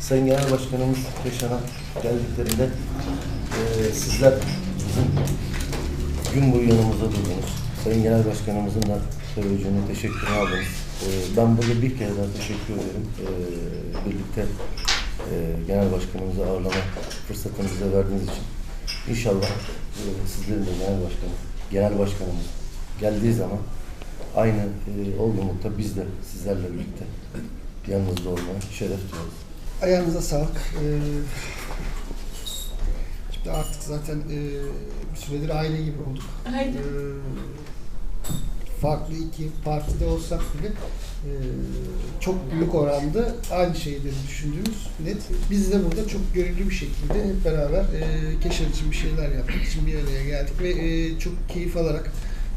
Sayın Genel Başkanımız Keşan'a geldiklerinde eee sizler bizim gün boyu yanımızda durdunuz. Sayın Genel Başkanımızın da teveccühünü, teşekkürünü aldınız. Eee ben burada bir kere daha teşekkür ederim. Eee birlikte eee Genel Başkanımızı ağırlama fırsatını bize verdiğiniz için. İnşallah eee sizlerin de Genel Başkanı, Genel Başkanımız geldiği zaman aynı eee olgunlukta biz de sizlerle birlikte yanınızda olmaya şeref duyuyoruz. Ayağınıza sağlık. Ee, şimdi artık zaten e, bir süredir aile gibi olduk. Aynen. Ee, farklı iki partide olsak bile e, çok büyük oranda aynı şeyleri düşündüğümüz net. Biz de burada çok gönüllü bir şekilde hep beraber e, Keşan için bir şeyler yapmak için bir araya geldik ve e, çok keyif alarak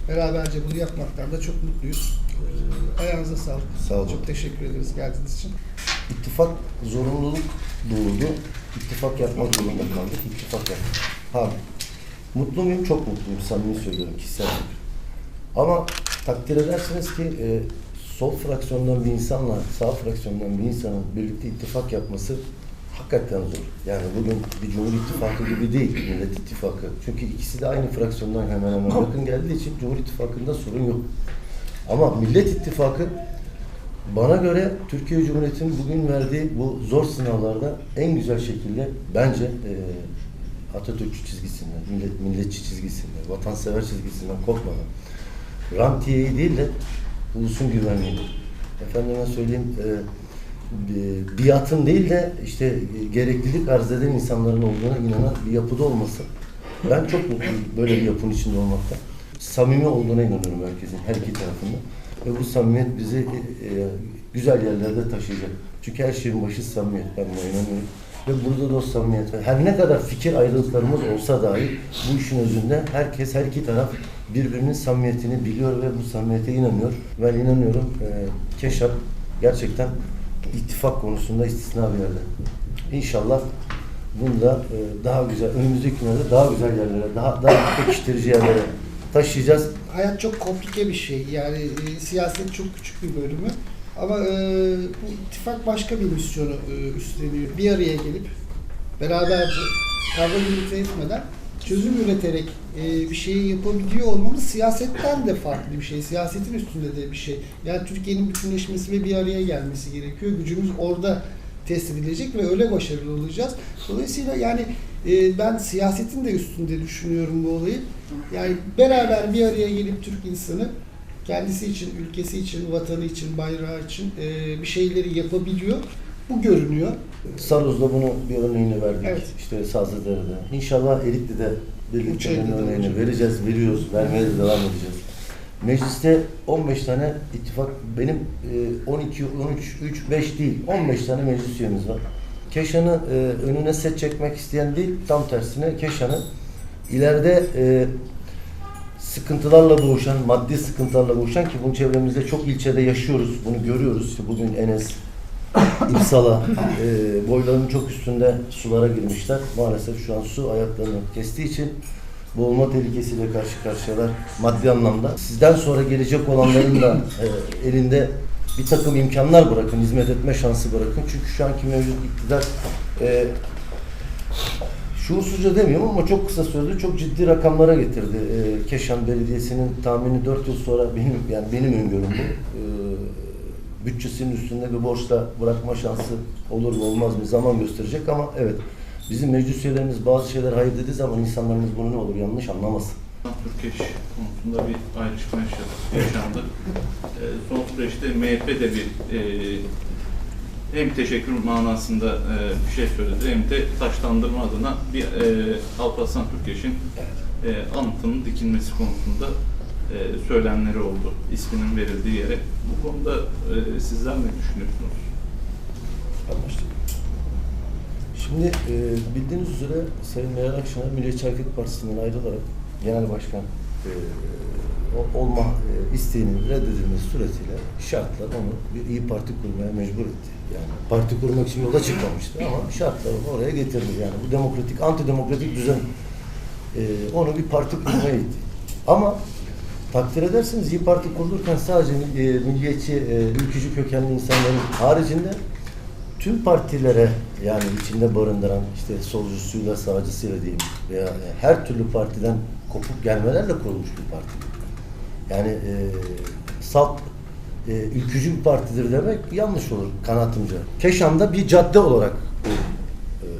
beraberce bunu yapmaktan da çok mutluyuz. Ee, ayağınıza sağlık. Sağ olun. Çok teşekkür ederiz geldiğiniz için. İttifak zorunluluk doğurdu. İttifak yapmak zorunda kaldık. İttifak yaptık. Ha, mutlu muyum? Çok mutluyum. Samimi söylüyorum kişisel fikir. Ama takdir edersiniz ki e, sol fraksiyondan bir insanla sağ fraksiyondan bir insanın birlikte ittifak yapması hakikaten zor. Yani bugün bir Cumhur İttifakı gibi değil Millet İttifakı. Çünkü ikisi de aynı fraksiyondan hemen hemen yakın geldiği için Cumhur İttifakı'nda sorun yok. Ama Millet İttifakı bana göre Türkiye Cumhuriyeti'nin bugün verdiği bu zor sınavlarda en güzel şekilde bence e, Atatürkçü çizgisinden, millet, milletçi çizgisinden, vatansever çizgisinden kopmadan rantiyeyi değil de ulusun güvenliğini, efendime söyleyeyim e, biatın değil de işte e, gereklilik arz eden insanların olduğuna inanan bir yapıda olması. Ben çok mutluyum böyle bir yapının içinde olmakta. Samimi olduğuna inanıyorum herkesin, her iki tarafında. Ve bu samimiyet bizi e, e, güzel yerlerde taşıyacak. Çünkü her şeyin başı samimiyet, ben buna inanıyorum. Ve burada da samimiyet var. Her ne kadar fikir ayrılıklarımız olsa dahi bu işin özünde herkes, her iki taraf birbirinin samimiyetini biliyor ve bu samimiyete inanıyor. Ben inanıyorum e, Keşap gerçekten ittifak konusunda istisna bir yerde. İnşallah bunu da e, daha güzel, önümüzdeki günlerde daha güzel yerlere, daha daha pekiştirici yerlere taşıyacağız. hayat çok komplike bir şey. Yani e, siyaset çok küçük bir bölümü. Ama e, bu ittifak başka bir misyonu e, üstleniyor. Bir araya gelip beraberce kavga gürültü etmeden çözüm üreterek e, bir şeyi yapabiliyor olmamız siyasetten de farklı bir şey. Siyasetin üstünde de bir şey. Yani Türkiye'nin bütünleşmesi ve bir araya gelmesi gerekiyor. Gücümüz orada test edilecek ve öyle başarılı olacağız. Dolayısıyla yani e, ben siyasetin de üstünde düşünüyorum bu olayı. Yani beraber bir araya gelip Türk insanı kendisi için, ülkesi için, vatanı için, bayrağı için e, bir şeyleri yapabiliyor. Bu görünüyor. Saruz'da bunu bir örneğini verdik. Evet. İşte Sazlıdere'de. İnşallah Erikli'de birlikte bunun örneğini hocam. vereceğiz, veriyoruz, vermeye de devam edeceğiz. Mecliste 15 tane ittifak, benim e, 12, 13, 3, 5 değil, 15 tane meclis üyemiz var. Keşan'ı e, önüne set çekmek isteyen değil, tam tersine Keşan'ı ileride e, sıkıntılarla boğuşan, maddi sıkıntılarla boğuşan ki bunu çevremizde çok ilçede yaşıyoruz, bunu görüyoruz. İşte bugün Enes, İpsala e, boylarının çok üstünde sulara girmişler. Maalesef şu an su ayaklarını kestiği için boğulma tehlikesiyle karşı karşıyalar maddi anlamda. Sizden sonra gelecek olanların da e, elinde bir takım imkanlar bırakın, hizmet etme şansı bırakın. Çünkü şu anki mevcut iktidar e, şuursuzca demiyorum ama çok kısa sürede çok ciddi rakamlara getirdi. E, Keşan Belediyesi'nin tahmini 4 yıl sonra benim yani benim öngörüm bu. E, bütçesinin üstünde bir borçla bırakma şansı olur mu olmaz mı zaman gösterecek ama evet bizim meclis üyelerimiz bazı şeyler hayır dediği zaman insanlarımız bunu ne olur yanlış anlamasın. Türkeş konusunda bir ayrışma yaşandı. Ee, son süreçte MHP de bir e, hem teşekkür manasında e, bir şey söyledi hem de taşlandırma adına bir e, Alparslan Türkeş'in e, anıtının dikilmesi konusunda e, söylemleri oldu isminin verildiği yere. Bu konuda e, sizler ne düşünüyorsunuz? Anlaştık. Şimdi e, bildiğiniz üzere Sayın Meral Akşener Milliyetçi Hareket Partisi'nden ayrılarak genel başkan e, olma e, isteğinin reddedilmesi suretiyle şartlar onu bir iyi parti kurmaya mecbur etti. Yani parti kurmak için yola çıkmamıştı ama şartlar onu oraya getirdi. Yani bu demokratik, antidemokratik düzen e, onu bir parti kurmaya itti. Ama Takdir edersiniz İyi Parti kurulurken sadece e, milliyetçi, e, ülkücü kökenli insanların haricinde tüm partilere yani içinde barındıran işte solcusuyla sağcısıyla diyeyim veya her türlü partiden kopuk gelmelerle kurulmuş bir parti. Yani e, salt e, ülkücü bir partidir demek yanlış olur kanaatimce. Keşan'da bir cadde olarak e,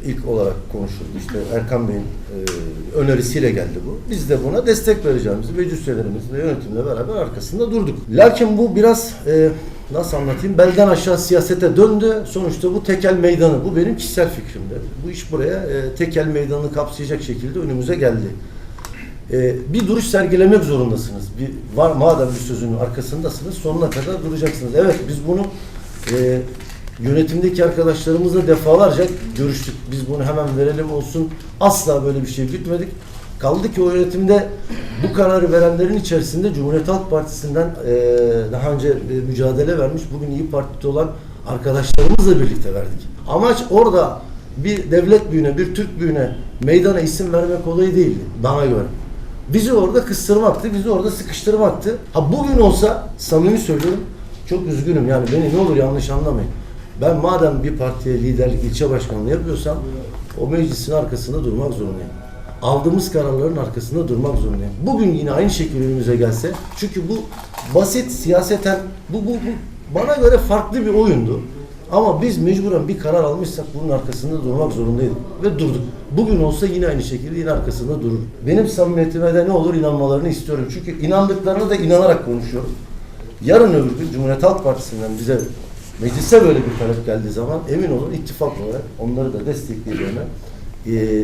ilk olarak konuşuldu. İşte Erkan Bey'in e, önerisiyle geldi bu. Biz de buna destek vereceğimizi meclis üyelerimiz ve yönetimle beraber arkasında durduk. Lakin bu biraz e, nasıl anlatayım belden aşağı siyasete döndü. Sonuçta bu tekel meydanı. Bu benim kişisel fikrimde. Bu iş buraya e, tekel meydanını kapsayacak şekilde önümüze geldi. E, bir duruş sergilemek zorundasınız. Bir var madem bir sözünün arkasındasınız sonuna kadar duracaksınız. Evet biz bunu e, yönetimdeki arkadaşlarımızla defalarca görüştük. Biz bunu hemen verelim olsun. Asla böyle bir şey gütmedik. Kaldı ki o yönetimde bu kararı verenlerin içerisinde Cumhuriyet Halk Partisi'nden e, daha önce e, mücadele vermiş, bugün İyi Parti'de olan arkadaşlarımızla birlikte verdik. Amaç orada bir devlet büyüğüne, bir Türk büyüğüne meydana isim vermek olayı değildi bana göre. Bizi orada kıstırmaktı, bizi orada sıkıştırmaktı. Ha bugün olsa, samimi söylüyorum, çok üzgünüm yani beni ne olur yanlış anlamayın. Ben madem bir partiye liderlik, ilçe başkanlığı yapıyorsam o meclisin arkasında durmak zorundayım. Aldığımız kararların arkasında durmak zorundayım. Bugün yine aynı şekilde önümüze gelse, çünkü bu basit siyaseten, bu, bu, bu bana göre farklı bir oyundu. Ama biz mecburen bir karar almışsak bunun arkasında durmak zorundaydık ve durduk. Bugün olsa yine aynı şekilde yine arkasında durur. Benim samimiyetime de ne olur inanmalarını istiyorum. Çünkü inandıklarına da inanarak konuşuyorum. Yarın öbür gün Cumhuriyet Halk Partisi'nden bize meclise böyle bir talep geldiği zaman emin olun ittifak olarak onları da destekleyeceğine e,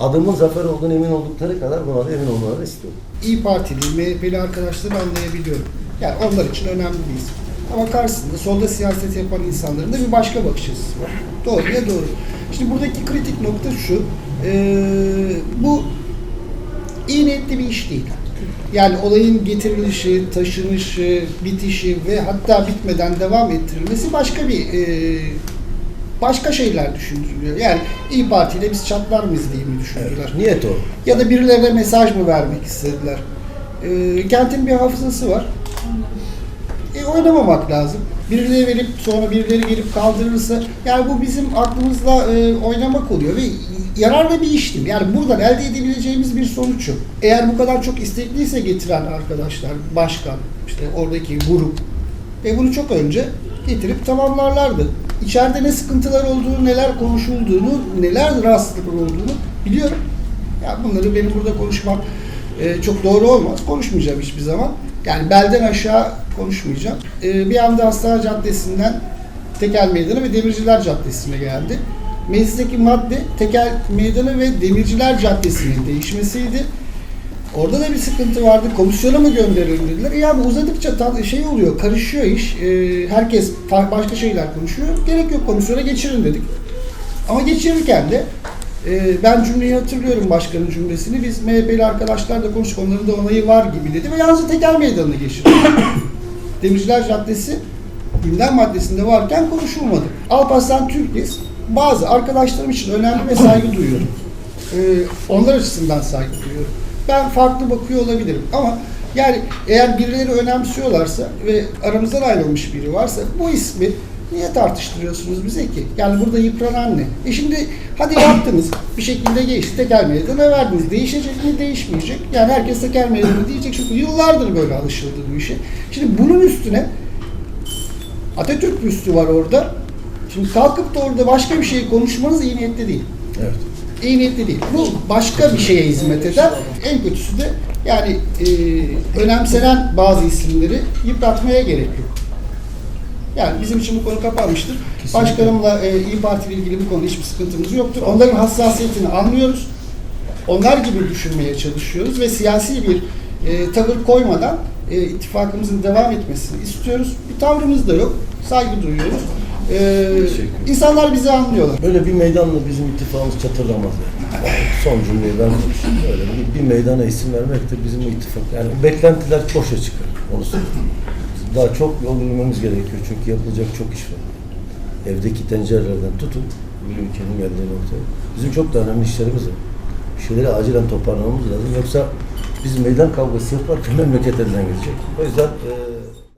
adımın zafer olduğunu emin oldukları kadar buna da emin olmalarını istiyorum. İyi Partili, MHP'li arkadaşları anlayabiliyorum. Yani onlar için önemli bir isim. Ama karşısında solda siyaset yapan insanların da bir başka bakış açısı var. Doğruya doğru. Şimdi buradaki kritik nokta şu. eee, bu iyi niyetli bir iş değil. Yani olayın getirilişi, taşınışı, bitişi ve hatta bitmeden devam ettirilmesi başka bir eee, başka şeyler düşündürülüyor. Yani İyi Parti ile biz çatlar mıyız diye mi düşündüler? Niyet o. Ya da birilerine mesaj mı vermek istediler? Ee, kentin bir hafızası var. E, oynamamak lazım. Birileri verip sonra birileri gelip kaldırırsa yani bu bizim aklımızda e, oynamak oluyor ve yararlı bir iştim. Yani buradan elde edebileceğimiz bir sonuç yok. Eğer bu kadar çok istekliyse getiren arkadaşlar, başkan, işte oradaki grup ve bunu çok önce getirip tamamlarlardı. İçeride ne sıkıntılar olduğunu, neler konuşulduğunu, neler rahatsızlıklar olduğunu biliyorum. Ya bunları benim burada konuşmak e, çok doğru olmaz. Konuşmayacağım hiçbir zaman. Yani belden aşağı konuşmayacağım. E, bir anda Hastane Caddesi'nden Tekel Meydanı ve Demirciler Caddesi'ne geldi. Meclisteki madde Tekel Meydanı ve Demirciler Caddesi'nin değişmesiydi. Orada da bir sıkıntı vardı. Komisyona mı gönderelim dediler. Ya bu uzadıkça tat- şey oluyor, karışıyor iş. Ee, herkes başka şeyler konuşuyor. Gerek yok komisyona geçirin dedik. Ama geçirirken de e, ben cümleyi hatırlıyorum başkanın cümlesini. Biz MHP'li arkadaşlarla konuştuk. Onların da onayı var gibi dedi ve yalnızca tekel meydanına geçirdik. Demirciler Caddesi gündem maddesinde varken konuşulmadı. Alparslan Türkes bazı arkadaşlarım için önemli ve saygı duyuyorum. Ee, onlar açısından saygı duyuyorum. Ben farklı bakıyor olabilirim ama yani eğer birileri önemsiyorlarsa ve aramızdan ayrılmış biri varsa bu ismi niye tartıştırıyorsunuz bize ki? Yani burada yıpranan ne? E şimdi hadi yaptınız bir şekilde geçti tekel meydana verdiniz. Değişecek mi? Değişmeyecek. Yani herkes tekel meydanı diyecek çünkü yıllardır böyle alışıldı bu işe. Şimdi bunun üstüne Atatürk büstü var orada. Şimdi kalkıp da orada başka bir şey konuşmanız iyi niyetli değil. Evet. İyi niyetli değil. Bu başka bir şeye hizmet eder. En kötüsü de yani e, önemsenen bazı isimleri yıpratmaya gerek yok. Yani bizim için bu konu kapanmıştır. Kesinlikle. Başkanımla e, İyi Parti ile ilgili bu konuda hiçbir sıkıntımız yoktur. Onların hassasiyetini anlıyoruz. Onlar gibi düşünmeye çalışıyoruz ve siyasi bir e, tavır koymadan e, ittifakımızın devam etmesini istiyoruz. Bir tavrımız da yok. Saygı duyuyoruz. E, insanlar bizi anlıyorlar. Böyle bir meydanla bizim ittifakımız çatırlamaz yani. Son cümleyi ben konuşayım. Böyle bir, bir meydana isim vermek de bizim ittifak. Yani beklentiler boşa çıkar. Onu söyleyeyim. Daha çok yol yürümemiz gerekiyor çünkü yapılacak çok iş var. Evdeki tencerelerden tutun, bir ülkenin geldiği noktaya. Bizim çok da önemli işlerimiz var. Bir şeyleri acilen toparlamamız lazım. Yoksa biz meydan kavgası yaparken memleket elden geçecek. O yüzden e,